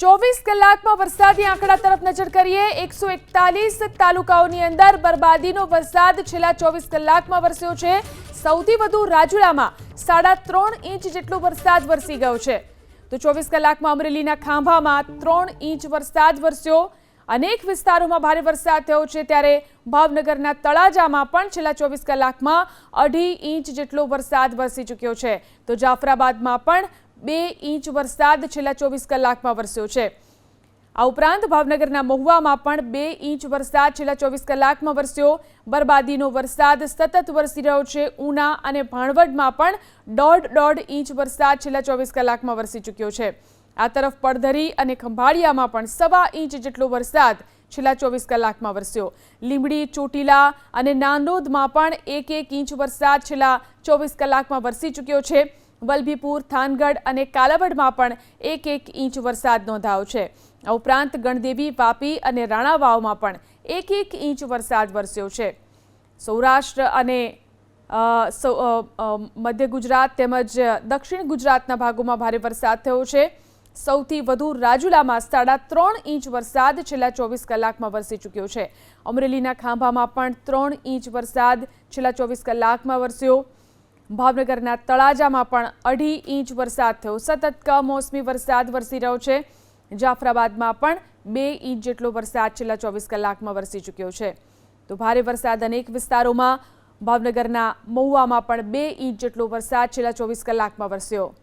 ચોવીસ કલાકમાં વરસાદી આંકડા તરફ નજર કરીએ, એકસો એકતાલીસ તાલુકાઓની અંદર બરબાદીનો વરસાદ છેલ્લા ચોવીસ કલાકમાં વરસ્યો છે. સૌથી વધુ રાજુલામાં સાડા ત્રણ ઇંચ જેટલો વરસાદ વરસી ગયો છે. તો ચોવીસ કલાકમાં અમરેલીના ખાંભામાં ત્રણ ઇંચ વરસાદ વરસ્યો. અનેક વિસ્તારોમાં ભારે વરસાદ થયો છે ત્યારે ભાવનગરના તળાજામાં પણ છેલ્લા ચોવીસ કલાકમાં અઢી ઇંચ જેટલો વરસાદ વરસી ચૂક્યો છે. તો જાફરાબાદમાં પણ બે ઇંચ વરસાદ છેલ્લા ચોવીસ કલાકમાં વરસ્યો છે. આ ઉપરાંત ભાવનગરના મહુવામાં પણ બે ઇંચ વરસાદ છેલ્લા ચોવીસ કલાકમાં વરસ્યો. બરબાદીનો વરસાદ સતત વરસી રહ્યો છે. ઉના અને ભાણવડમાં પણ દોઢ દોઢ ઇંચ વરસાદ છેલ્લા ચોવીસ કલાકમાં વરસી ચૂક્યો છે. આ તરફ પડધરી અને ખંભાળિયામાં પણ સવા ઇંચ જેટલો વરસાદ છેલ્લા ચોવીસ કલાકમાં વરસ્યો. લીંબડી, ચોટીલા અને નાંદોદમાં પણ એક એક ઇંચ વરસાદ છેલ્લા ચોવીસ કલાકમાં વરસી ચૂક્યો છે. વલભીપુર, થાનગઢ અને કાલાવડમાં પણ એક એક ઇંચ વરસાદ નોંધાયો છે. આ ઉપરાંત ગણદેવી, વાપી અને રાણાવાવમાં પણ એક એક ઇંચ વરસાદ વરસ્યો છે. સૌરાષ્ટ્ર અને મધ્ય ગુજરાત તેમજ દક્ષિણ ગુજરાતના ભાગોમાં ભારે વરસાદ થયો છે. સૌથી વધુ રાજુલામાં સાડા ત્રણ ઇંચ વરસાદ છેલ્લા ચોવીસ કલાકમાં વરસી ચૂક્યો છે. અમરેલીના ખાંભામાં પણ ત્રણ ઇંચ વરસાદ છેલ્લા ચોવીસ કલાકમાં વરસ્યો. ભાવનગરના તળાજામાં પણ અઢી ઇંચ વરસાદ થયો. સતત કમોસમી વરસાદ વરસી રહ્યો છે. જાફરાબાદમાં પણ બે ઇંચ જેટલો વરસાદ છેલ્લા ચોવીસ કલાકમાં વરસી ચૂક્યો છે. તો ભારે વરસાદ અનેક વિસ્તારોમાં. ભાવનગરના મહુવામાં પણ બે ઇંચ જેટલો વરસાદ છેલ્લા ચોવીસ કલાકમાં વરસ્યો.